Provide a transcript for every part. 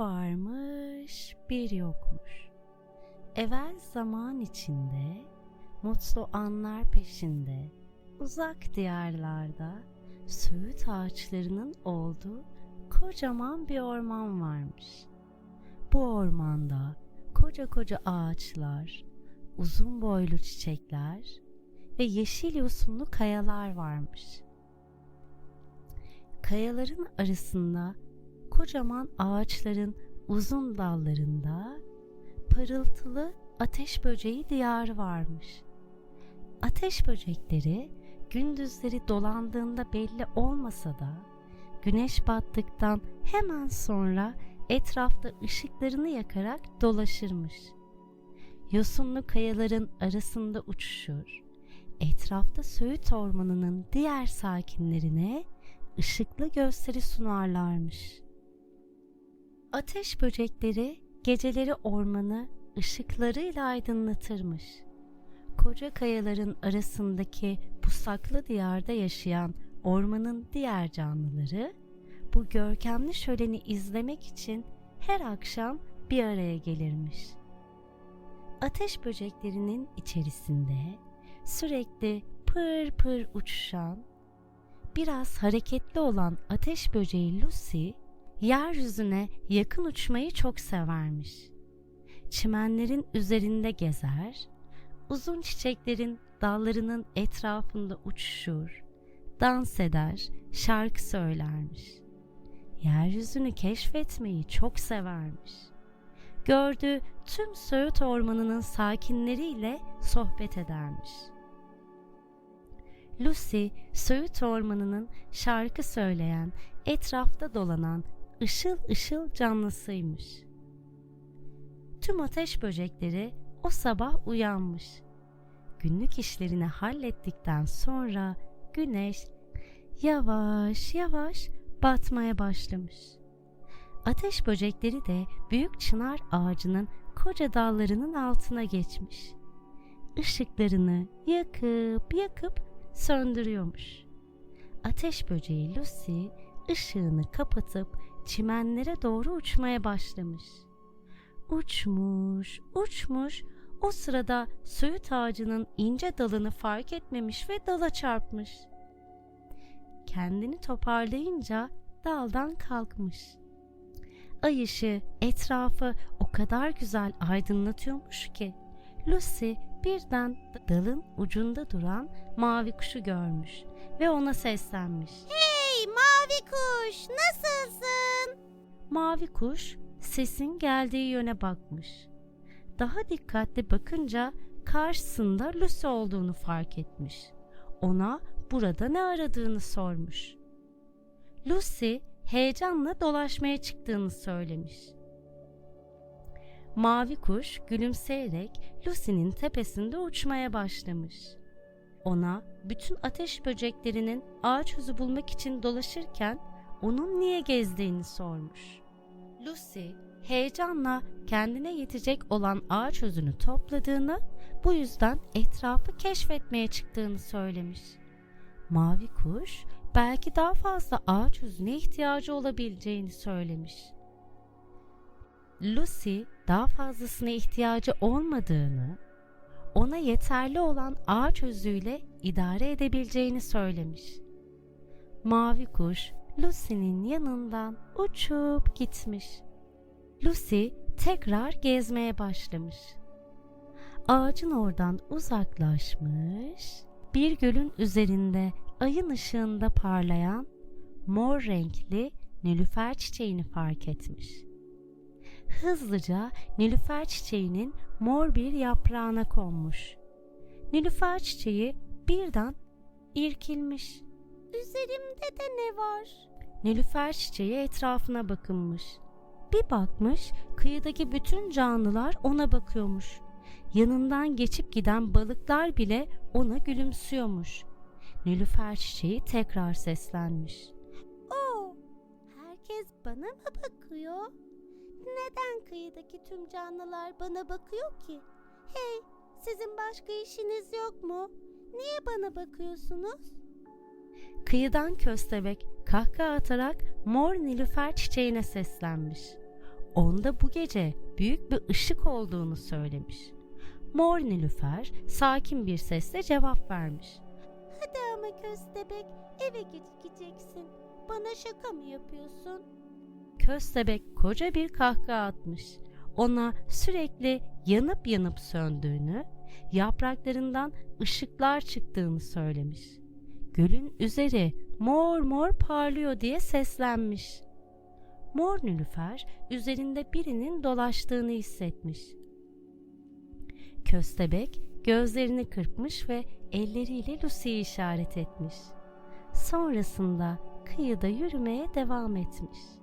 Varmış, bir yokmuş. Evvel zaman içinde, mutlu anlar peşinde, uzak diyarlarda söğüt ağaçlarının olduğu kocaman bir orman varmış. Bu ormanda koca koca ağaçlar, uzun boylu çiçekler ve yeşil yosunlu kayalar varmış. Kayaların arasında kocaman ağaçların uzun dallarında parıltılı ateş böceği diyarı varmış. Ateş böcekleri gündüzleri dolandığında belli olmasa da güneş battıktan hemen sonra etrafta ışıklarını yakarak dolaşırmış. Yosunlu kayaların arasında uçuşur. Etrafta Söğüt Ormanı'nın diğer sakinlerine ışıklı gösteri sunarlarmış. Ateş böcekleri geceleri ormanı ışıklarıyla aydınlatırmış. Koca kayaların arasındaki pusaklı diyarda yaşayan ormanın diğer canlıları bu görkemli şöleni izlemek için her akşam bir araya gelirmiş. Ateş böceklerinin içerisinde sürekli pır pır uçuşan, biraz hareketli olan ateş böceği Lucy, yeryüzüne yakın uçmayı çok severmiş. Çimenlerin üzerinde gezer, uzun çiçeklerin dallarının etrafında uçuşur, dans eder, şarkı söylermiş. Yeryüzünü keşfetmeyi çok severmiş. Gördüğü tüm Söğüt Ormanı'nın sakinleriyle sohbet edermiş. Lucy, Söğüt Ormanı'nın şarkı söyleyen, etrafta dolanan ışıl ışıl canlısıymış. Tüm ateş böcekleri o sabah uyanmış. Günlük işlerini hallettikten sonra güneş yavaş yavaş batmaya başlamış. Ateş böcekleri de büyük çınar ağacının koca dallarının altına geçmiş. Işıklarını yakıp yakıp söndürüyormuş. Ateş böceği Lucy ışığını kapatıp çimenlere doğru uçmaya başlamış. Uçmuş, uçmuş. O sırada söğüt ağacının ince dalını fark etmemiş ve dala çarpmış. Kendini toparlayınca daldan kalkmış. Ay ışığı etrafı o kadar güzel aydınlatıyormuş ki Lucy birden dalın ucunda duran mavi kuşu görmüş ve ona seslenmiş. Hey mavi kuş nasılsın? Mavi kuş sesin geldiği yöne bakmış. Daha dikkatli bakınca karşısında Lucy olduğunu fark etmiş. Ona burada ne aradığını sormuş. Lucy heyecanla dolaşmaya çıktığını söylemiş. Mavi kuş gülümseyerek Lucy'nin tepesinde uçmaya başlamış. Ona bütün ateş böceklerinin ağaç özü bulmak için dolaşırken onun niye gezdiğini sormuş. Lucy heyecanla kendine yetecek olan ağaç özünü topladığını, bu yüzden etrafı keşfetmeye çıktığını söylemiş. Mavi kuş belki daha fazla ağaç özüne ihtiyacı olabileceğini söylemiş. Lucy daha fazlasına ihtiyacı olmadığını, ona yeterli olan ağaç özüyle idare edebileceğini söylemiş. Mavi kuş Lucy'nin yanından uçup gitmiş. Lucy tekrar gezmeye başlamış. Ağacın oradan uzaklaşmış, bir gölün üzerinde ayın ışığında parlayan mor renkli nilüfer çiçeğini fark etmiş. Hızlıca nilüfer çiçeğinin mor bir yaprağına konmuş. Nilüfer çiçeği birden irkilmiş. Üzerimde de ne var? Nilüfer çiçeği etrafına bakınmış. Bir bakmış kıyıdaki bütün canlılar ona bakıyormuş. Yanından geçip giden balıklar bile ona gülümsüyormuş. Nilüfer çiçeği tekrar seslenmiş. Oo, herkes bana mı bakıyor? Neden kıyıdaki tüm canlılar bana bakıyor ki? Hey, sizin başka işiniz yok mu? Niye bana bakıyorsunuz? Kıyıdan köstebek kahkaha atarak mor nilüfer çiçeğine seslenmiş. onda bu gece büyük bir ışık olduğunu söylemiş. Mor Nilüfer sakin bir sesle cevap vermiş. Hadi ama köstebek eve gideceksin. Bana şaka mı yapıyorsun? Köstebek koca bir kahkaha atmış. Ona sürekli yanıp yanıp söndüğünü, yapraklarından ışıklar çıktığını söylemiş. Gölün üzeri mor mor parlıyor diye seslenmiş. Mor Nilüfer üzerinde birinin dolaştığını hissetmiş. Köstebek gözlerini kırpmış ve elleriyle Lucy'yi işaret etmiş. Sonrasında kıyıda yürümeye devam etmiş.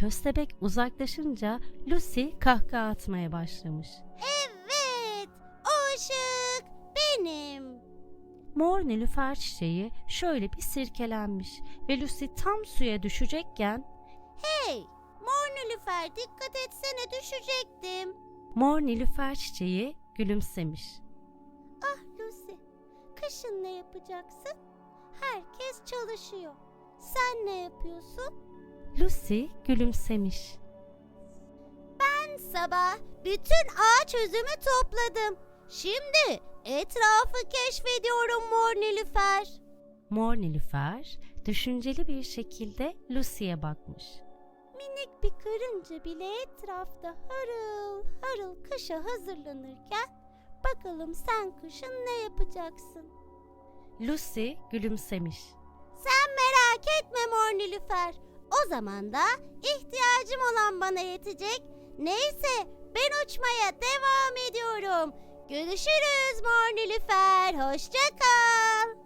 Köstebek uzaklaşınca Lucy kahkaha atmaya başlamış. Evet, o ışık benim. Mor nilüfer çiçeği şöyle bir sirkelenmiş ve Lucy tam suya düşecekken Hey, mor nilüfer dikkat etsene düşecektim. mor nilüfer çiçeği gülümsemiş. Ah Lucy, kışın ne yapacaksın? Herkes çalışıyor. Sen ne yapıyorsun? Lucy gülümsemiş. Ben sabah bütün ağaç üzümü topladım. Şimdi etrafı keşfediyorum mor nilüfer. Mor nilüfer düşünceli bir şekilde Lucy'ye bakmış. Minik bir karınca bile etrafta harıl harıl kışa hazırlanırken bakalım sen kışın ne yapacaksın? Lucy gülümsemiş. Sen merak etme mor nilüfer. O zaman da ihtiyacım olan bana yetecek. Neyse ben uçmaya devam ediyorum. Görüşürüz mor nilüfer. Hoşça kal.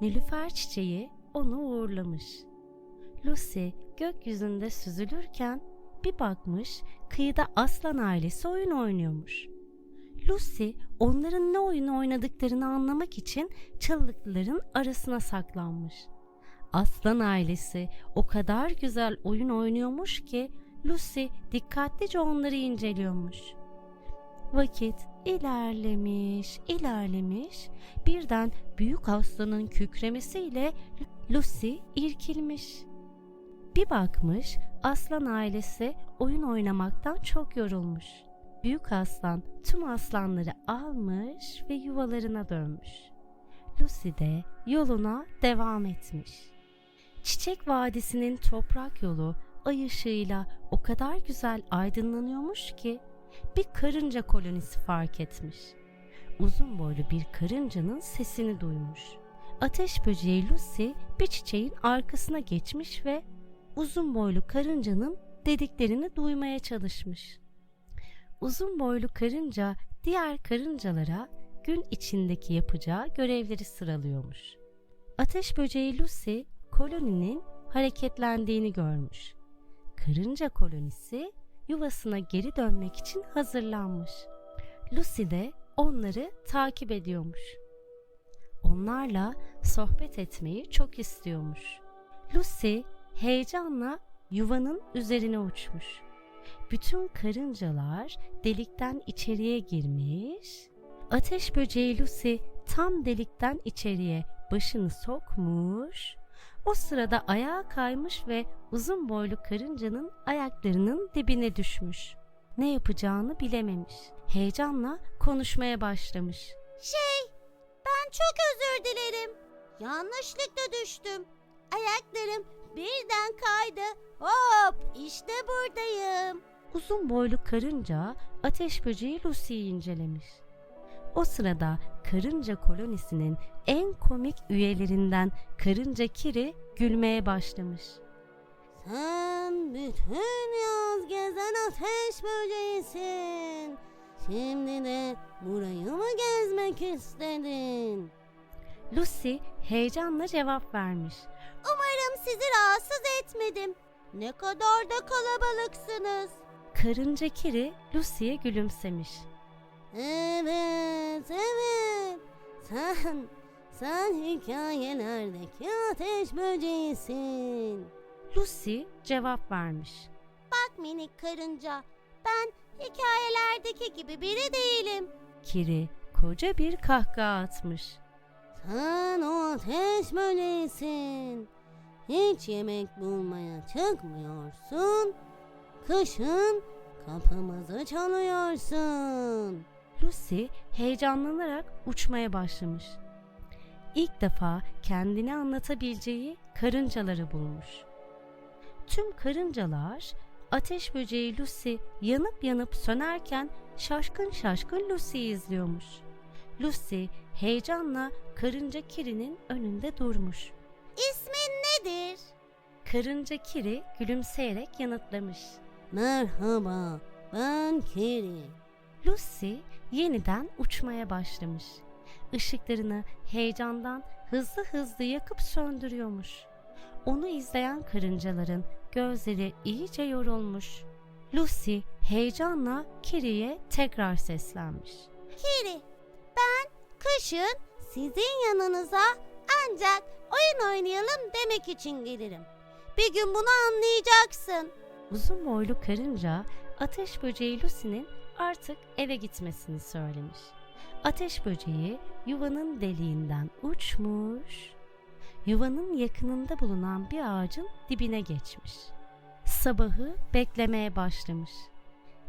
Nilüfer çiçeği onu uğurlamış. Lucy gökyüzünde süzülürken bir bakmış kıyıda aslan ailesi oyun oynuyormuş. Lucy onların ne oyun oynadıklarını anlamak için çalılıkların arasına saklanmış. Aslan ailesi o kadar güzel oyun oynuyormuş ki Lucy dikkatlice onları inceliyormuş. Vakit ilerlemiş, ilerlemiş. Birden büyük aslanın kükremesiyle Lucy irkilmiş. Bir bakmış aslan ailesi oyun oynamaktan çok yorulmuş. Büyük aslan tüm aslanları almış ve yuvalarına dönmüş. Lucy de yoluna devam etmiş. Çiçek Vadisi'nin toprak yolu ay ışığıyla o kadar güzel aydınlanıyormuş ki bir karınca kolonisi fark etmiş. Uzun boylu bir karıncanın sesini duymuş. Ateş böceği Lucy bir çiçeğin arkasına geçmiş ve uzun boylu karıncanın dediklerini duymaya çalışmış. Uzun boylu karınca diğer karıncalara gün içindeki yapacağı görevleri sıralıyormuş. Ateş böceği Lucy koloninin hareketlendiğini görmüş. Karınca kolonisi yuvasına geri dönmek için hazırlanmış. Lucy de onları takip ediyormuş. Onlarla sohbet etmeyi çok istiyormuş. Lucy heyecanla yuvanın üzerine uçmuş. Bütün karıncalar delikten içeriye girmiş. Ateş böceği Lucy tam delikten içeriye başını sokmuş. O sırada ayağa kaymış ve uzun boylu karıncanın ayaklarının dibine düşmüş. Ne yapacağını bilememiş. Heyecanla konuşmaya başlamış. Şey, ben çok özür dilerim. Yanlışlıkla düştüm. Ayaklarım birden kaydı. Hop, işte buradayım. Uzun boylu karınca ateş böceği Lucy'yi incelemiş. O sırada karınca kolonisinin en komik üyelerinden karınca Kiri gülmeye başlamış. Sen bütün yaz gezen ateş böceğisin. Şimdi de burayı mı gezmek istedin? Lucy heyecanla cevap vermiş. Umarım sizi rahatsız etmedim. Ne kadar da kalabalıksınız. Karınca Kiri Lucy'ye gülümsemiş. Evet, evet. Sen, sen hikayelerdeki ateş böceğisin. Lucy cevap vermiş. Bak minik karınca, ben hikayelerdeki gibi biri değilim. Kiri koca bir kahkaha atmış. Sen o ateş böceğisin. Hiç yemek bulmaya çıkmıyorsun. kışın kapımızı çalıyorsun. Lucy heyecanlanarak uçmaya başlamış. İlk defa kendini anlatabileceği karıncaları bulmuş. Tüm karıncalar ateş böceği Lucy yanıp yanıp sönerken şaşkın şaşkın Lucy'yi izliyormuş. Lucy heyecanla karınca Kiri'nin önünde durmuş. İsmin nedir? Karınca Kiri gülümseyerek yanıtlamış. Merhaba, ben Kiri. Lucy yeniden uçmaya başlamış. Işıklarını heyecandan hızlı hızlı yakıp söndürüyormuş. Onu izleyen karıncaların gözleri iyice yorulmuş. Lucy heyecanla Kiri'ye tekrar seslenmiş. Kiri, ben kışın sizin yanınıza ancak oyun oynayalım demek için gelirim. Bir gün bunu anlayacaksın. Uzun boylu karınca ateş böceği Lucy'nin artık eve gitmesini söylemiş. Ateş böceği yuvanın deliğinden uçmuş. Yuvanın yakınında bulunan bir ağacın dibine geçmiş. Sabahı beklemeye başlamış.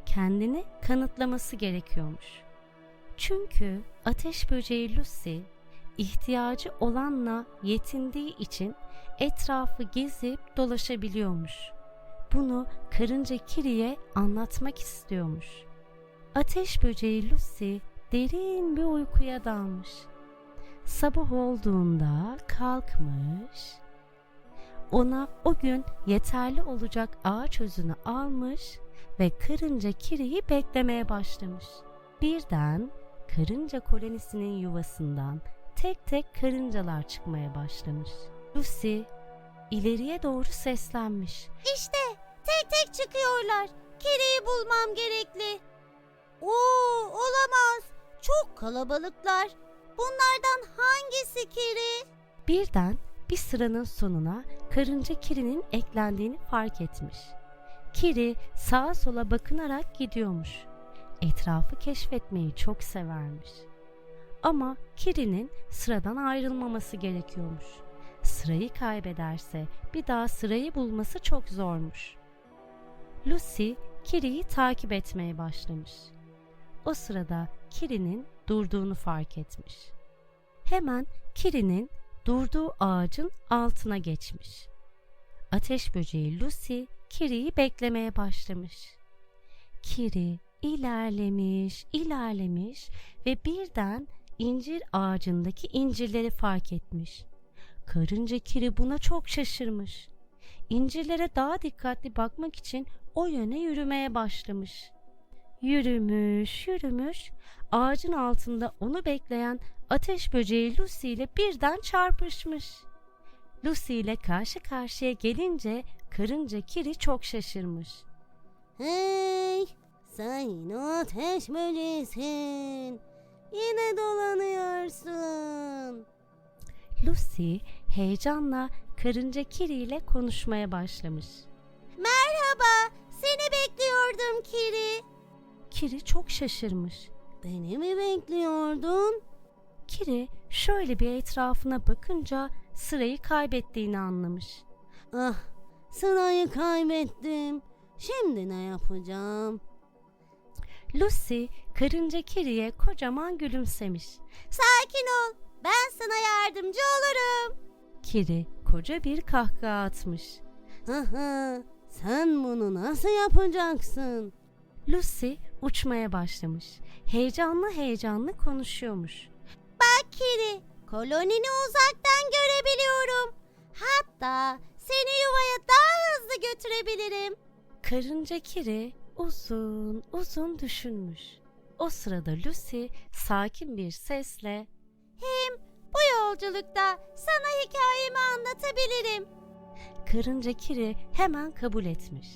Kendini kanıtlaması gerekiyormuş. Çünkü ateş böceği Lucy ihtiyacı olanla yetindiği için etrafı gezip dolaşabiliyormuş. Bunu karınca Kiri'ye anlatmak istiyormuş. Ateş böceği Lucy derin bir uykuya dalmış. Sabah olduğunda kalkmış. Ona o gün yeterli olacak ağaç özünü almış ve karınca Kiri'yi beklemeye başlamış. Birden karınca kolonisinin yuvasından tek tek karıncalar çıkmaya başlamış. Lucy ileriye doğru seslenmiş. İşte tek tek çıkıyorlar. Kiri'yi bulmam gerekli. Oo, olamaz. Çok kalabalıklar. Bunlardan hangisi Kiri? Birden bir sıranın sonuna karınca Kiri'nin eklendiğini fark etmiş. Kiri sağa sola bakınarak gidiyormuş. Etrafı keşfetmeyi çok severmiş. Ama Kiri'nin sıradan ayrılmaması gerekiyormuş. Sırayı kaybederse bir daha sırayı bulması çok zormuş. Lucy Kiri'yi takip etmeye başlamış. O sırada Kiri'nin durduğunu fark etmiş. Hemen Kiri'nin durduğu ağacın altına geçmiş. Ateş böceği Lucy Kiri'yi beklemeye başlamış. Kiri ilerlemiş, ilerlemiş ve birden incir ağacındaki incirleri fark etmiş. Karınca Kiri buna çok şaşırmış. İncirlere daha dikkatli bakmak için o yöne yürümeye başlamış. Yürümüş, yürümüş, ağacın altında onu bekleyen ateş böceği Lucy ile birden çarpışmış. Lucy ile karşı karşıya gelince karınca Kiri çok şaşırmış. Hey, sen ateş böceğisin. Yine dolanıyorsun. Lucy heyecanla karınca Kiri ile konuşmaya başlamış. Merhaba, seni bekliyordum Kiri. Kiri çok şaşırmış. Beni mi bekliyordun? Kiri şöyle bir etrafına bakınca sırayı kaybettiğini anlamış. Ah, sırayı kaybettim. Şimdi ne yapacağım? Lucy karınca Kiri'ye kocaman gülümsemiş. Sakin ol, ben sana yardımcı olurum. Kiri koca bir kahkaha atmış. Aha, sen bunu nasıl yapacaksın? Lucy uçmaya başlamış. Heyecanlı heyecanlı konuşuyormuş. Bak Kiri, kolonini uzaktan görebiliyorum. Hatta seni yuvaya daha hızlı götürebilirim. Karınca Kiri uzun uzun düşünmüş. O sırada Lucy sakin bir sesle Hem bu yolculukta sana hikayemi anlatabilirim. Karınca Kiri hemen kabul etmiş.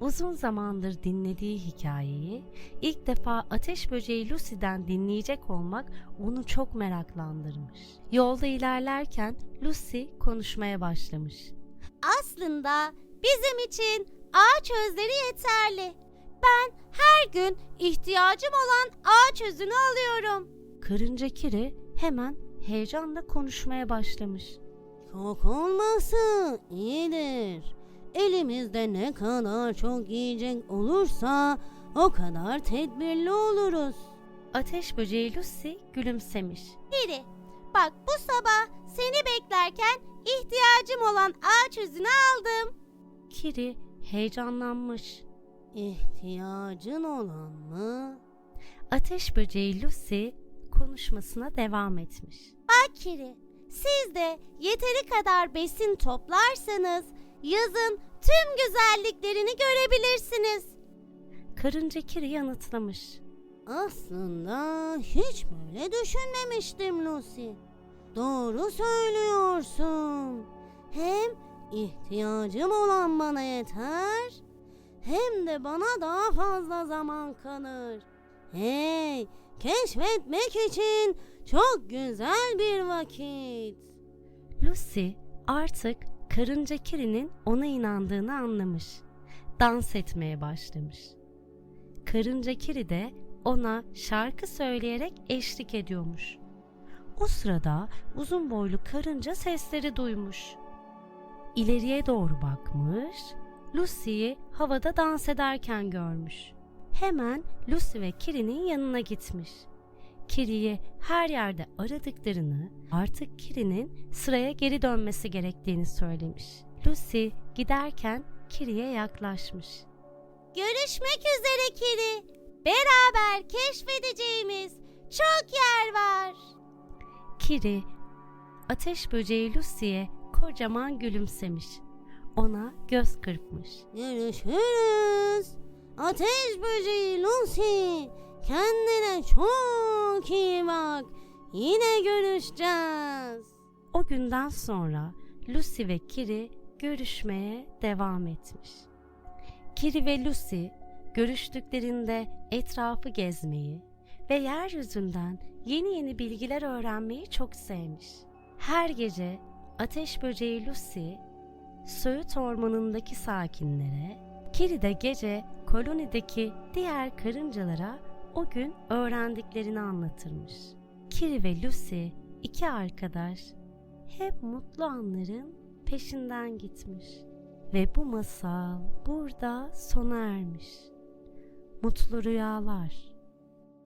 Uzun zamandır dinlediği hikayeyi ilk defa ateş böceği Lucy'den dinleyecek olmak onu çok meraklandırmış. Yolda ilerlerken Lucy konuşmaya başlamış. Aslında bizim için ağaç özleri yeterli. Ben her gün ihtiyacım olan ağaç özünü alıyorum. Karınca Kiri hemen heyecanla konuşmaya başlamış. Çok olması iyidir. Elimizde ne kadar çok yiyecek olursa o kadar tedbirli oluruz. Ateş böceği Lucy gülümsemiş. Biri, bak bu sabah seni beklerken ihtiyacım olan ağaç üzümü aldım. Kiri heyecanlanmış. İhtiyacın olan mı? Ateş böceği Lucy konuşmasına devam etmiş. Bak Kiri, siz de yeteri kadar besin toplarsanız yazın tüm güzelliklerini görebilirsiniz. Karınca Kiri yanıtlamış. Aslında hiç böyle düşünmemiştim Lucy. Doğru söylüyorsun. Hem ihtiyacım olan bana yeter hem de bana daha fazla zaman kalır. Hey, keşfetmek için çok güzel bir vakit. Lucy artık karınca Kiri'nin ona inandığını anlamış. Dans etmeye başlamış. Karınca Kiri de ona şarkı söyleyerek eşlik ediyormuş. O sırada uzun boylu karınca sesleri duymuş. İleriye doğru bakmış, Lucy'yi havada dans ederken görmüş. Hemen Lucy ve Kiri'nin yanına gitmiş. Kiri'yi her yerde aradıklarını, artık Kiri'nin sıraya geri dönmesi gerektiğini söylemiş. Lucy giderken Kiri'ye yaklaşmış. Görüşmek üzere Kiri. Beraber keşfedeceğimiz çok yer var. Kiri, ateş böceği Lucy'ye kocaman gülümsemiş. Ona göz kırpmış. Görüşürüz. Ateş böceği Lucy. Kendine çok iyi bak. Yine görüşeceğiz. O günden sonra Lucy ve Kiri görüşmeye devam etmiş. Kiri ve Lucy görüştüklerinde etrafı gezmeyi ve yeryüzünden yeni yeni bilgiler öğrenmeyi çok sevmiş. Her gece ateş böceği Lucy Söğüt Ormanı'ndaki sakinlere, Kiri de gece kolonideki diğer karıncalara o gün öğrendiklerini anlatırmış. Kiri ve Lucy iki arkadaş hep mutlu anların peşinden gitmiş. Ve bu masal burada sona ermiş. Mutlu rüyalar.